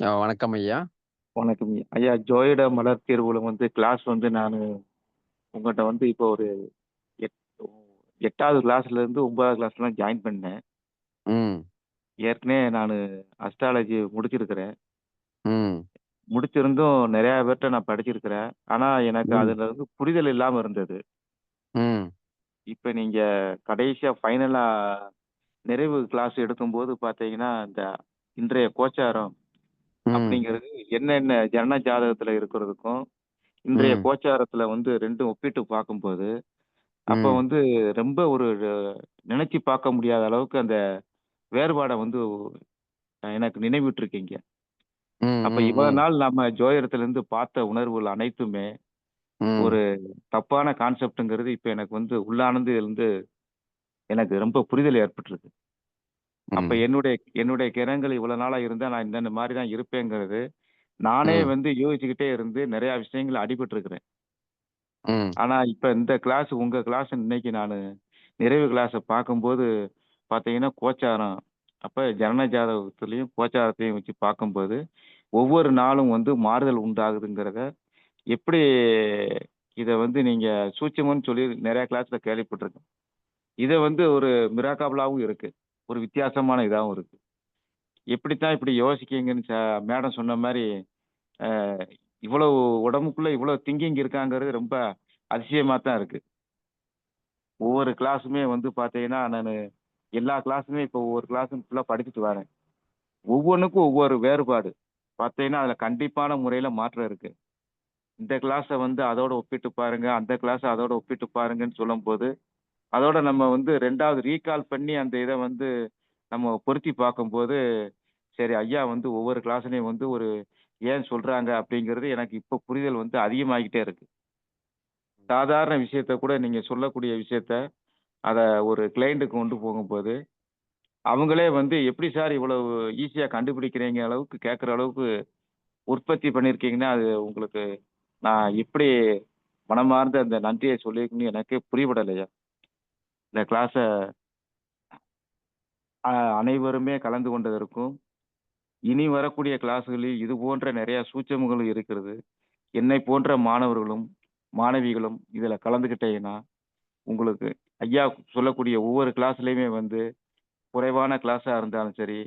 வணக்கம் ஐயா. வணக்கம் ஐயா. ஜோதிட மலர் தேர்வுல வந்து கிளாஸ் வந்து நானு உங்கட்ட வந்து இப்போ ஒரு எட் 8வது கிளாஸ்ல இருந்து 9வது கிளாஸ்லாம் ஜாயின் பண்ணேன். ஏற்கனவே நானு அஸ்ட்ராலஜி முடிச்சிருக்கிறேன். முடிச்சிருந்தும் நெறையா பேர்ட்ட நான் படிச்சிருக்கிறேன். ஆனா எனக்கு. அதுல வந்து புரிதல் இல்லாம இருந்தது. இப்ப நீங்க கடைசியா ஃபைனலா நிறைவு கிளாஸ் எடுக்கும்போது பார்த்தீங்கன்னா, இந்த இன்றைய கோச்சாரம். அப்படிங்கிறது என்னென்ன ஜனன ஜாதகத்துல இருக்கிறதுக்கும், இன்றைய. கோச்சாரத்துல வந்து 2ம் ஒப்பிட்டு பார்க்கும்போது, அப்ப. வந்து ரொம்ப ஒரு நினைச்சு பார்க்க முடியாத அளவுக்கு அந்த வேறுபாட வந்து எனக்கு நினைவூட்டிருக்கீங்க. ம். அப்ப. இவ்வளவு. நாள் நம்ம ஜோதிடத்திலிருந்து பார்த்த உணர்வுகள் அனைத்துமே, ஒரு. தப்பான கான்செப்ட்ங்கிறது இப்ப எனக்கு வந்து உள்ளார்ந்து இருந்து எனக்கு ரொம்ப புரிதல் ஏற்பட்டிருக்கு. அப்ப. என்னுடைய என்னுடைய கிரகங்கள் இவ்வளவு நாளா இருந்தா நான் இந்த மாரி தான் இருப்பேங்கிறது, நானே. வந்து யோசிச்சுக்கிட்டே இருந்து நெறைய விஷயங்கள்ல அடிபட்டுருக்கிறேன். ம். ஆனா இப்ப இந்த கிளாஸ் உங்க கிளாஸ் இன்னைக்கு நானு நிறைவு கிளாஸ பார்க்கும்போது பார்த்தீங்கன்னா, கோச்சாரம் அப்ப ஜனன ஜாதகத்திலயும், கோச்சாரத்தையும் வச்சு பார்க்கும்போது, ஒவ்வொரு நாளும் வந்து மாறுதல் உண்டாகுதுங்கிறத, எப்படி இத வந்து நீங்க சூட்சுமம்ன்னு சொல்லி நெறைய கிளாஸ்ல கேள்விப்பட்டுருக்கேன். இத வந்து ஒரு மிராக்கிளாவும் இருக்கு. ஒரு வித்தியாசமான இதாகவும் இருக்கு. எப்படித்தான் இப்படி யோசிக்கீங்கன்னு மேடம் சொன்ன மாதிரி இவ்வளவு உடம்புக்குள்ள இவ்வளவு திங்கிங் இருக்காங்கிறது ரொம்ப அதிசயமா தான் இருக்கு. ஒவ்வொரு கிளாஸுமே வந்து பார்த்தீங்கன்னா, நான் எல்லா கிளாஸுமே இப்போ ஒவ்வொரு கிளாஸும் ஃபுல்லாக படிச்சுட்டு வரேன். ஒவ்வொன்றுக்கும் ஒவ்வொரு வேறுபாடு. பார்த்தீங்கன்னா, அதில் கண்டிப்பான முறையில் மாற்றம் இருக்கு. இந்த கிளாஸை வந்து அதோட ஒப்பிட்டு பாருங்க, அந்த கிளாஸை அதோட ஒப்பிட்டு பாருங்கன்னு சொல்லும்போது, அதோட நம்ம வந்து ரெண்டாவது ரீகால் பண்ணி அந்த இதை வந்து நம்ம பொருத்தி பார்க்கும்போது, சரி ஐயா வந்து ஒவ்வொரு கிளாஸ்லையும் வந்து ஒரு ஏன் சொல்றாங்க அப்படிங்கிறது எனக்கு இப்ப புரிதல் வந்து அதிகமாகிட்டே இருக்கு. சாதாரண விஷயத்த கூட நீங்க சொல்லக்கூடிய விஷயத்த, அதை ஒரு கிளைண்ட்டுக்கு கொண்டு போகும்போது, அவங்களே வந்து எப்படி சார் இவ்வளவு ஈஸியாக கண்டுபிடிக்கிறீங்க அளவுக்கு கேட்குற அளவுக்கு உற்பத்தி பண்ணியிருக்கீங்கன்னா, அது உங்களுக்கு நான் எப்படி மனமார்ந்த அந்த நன்றியை சொல்லியிருக்கணும்னு எனக்கே புரியப்படலையா. இந்த கிளாஸ அனைவருமே கலந்து கொண்டதற்கும், இனி வரக்கூடிய கிளாஸ்களில் இது போன்ற நிறைய சூட்சமங்களும் இருக்கிறது. என்னை போன்ற மாணவர்களும், மாணவிகளும் இதில் கலந்துக்கிட்டீங்கன்னா, உங்களுக்கு ஐயா சொல்லக்கூடிய ஒவ்வொரு கிளாஸ்லேயுமே வந்து குறைவான கிளாஸாக இருந்தாலும் சரி,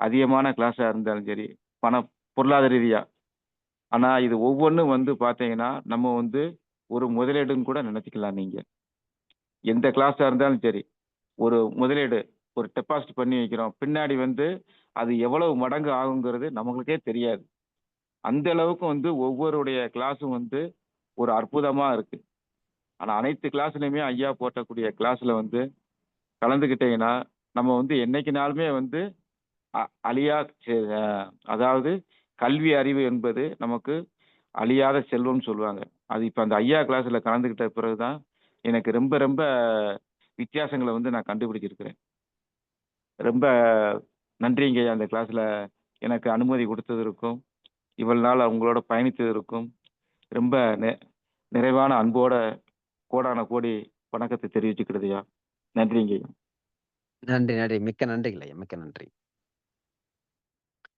அதிகமான கிளாஸாக இருந்தாலும் சரி, பண பொருளாதார ரீதியாக ஆனால் இது ஒவ்வொன்றும் வந்து பார்த்தீங்கன்னா, நம்ம வந்து ஒரு முதலீடுன்னு கூட நினச்சிக்கலாம் நீங்கள் எந்த கிளாஸாக இருந்தாலும் சரி, ஒரு முதலீடு, ஒரு டெபாசிட் பண்ணி வைக்கிறோம். பின்னாடி வந்து அது எவ்வளவு மடங்கு ஆகுங்கிறது நம்மளுக்கே தெரியாது. அந்த அளவுக்கு வந்து ஒவ்வொருடைய கிளாஸும் வந்து ஒரு அற்புதமாக இருக்குது ஆனால் அனைத்து கிளாஸ்லையுமே ஐயா போட்டக்கூடிய கிளாஸில் வந்து கலந்துக்கிட்டீங்கன்னா, நம்ம வந்து என்னைக்குனாலுமே வந்து அ அழியா செ அதாவது கல்வி அறிவு என்பது நமக்கு அழியாத செல்வம்னு சொல்லுவாங்க. அது இப்போ அந்த ஐயா கிளாஸில் கலந்துக்கிட்ட பிறகு தான், எனக்கு ரொம்ப ரொம்ப வித்தியாசங்களை வந்து நான் கண்டுபிடிச்சிருக்கிறேன். ரொம்ப நன்றிங்கய்யா அந்த கிளாஸில் எனக்கு அனுமதி கொடுத்ததற்கும் இவ்வளவு நாள் அவங்களோட பயணித்ததற்கும், ரொம்ப நெ நிறைவான அன்போட கோடான கோடி வணக்கத்தை தெரிவிச்சுக்கிறதுயா நன்றிங்கய்யா. நன்றி, நன்றி. மிக்க நன்றிகள் ஐயா. மிக்க நன்றி.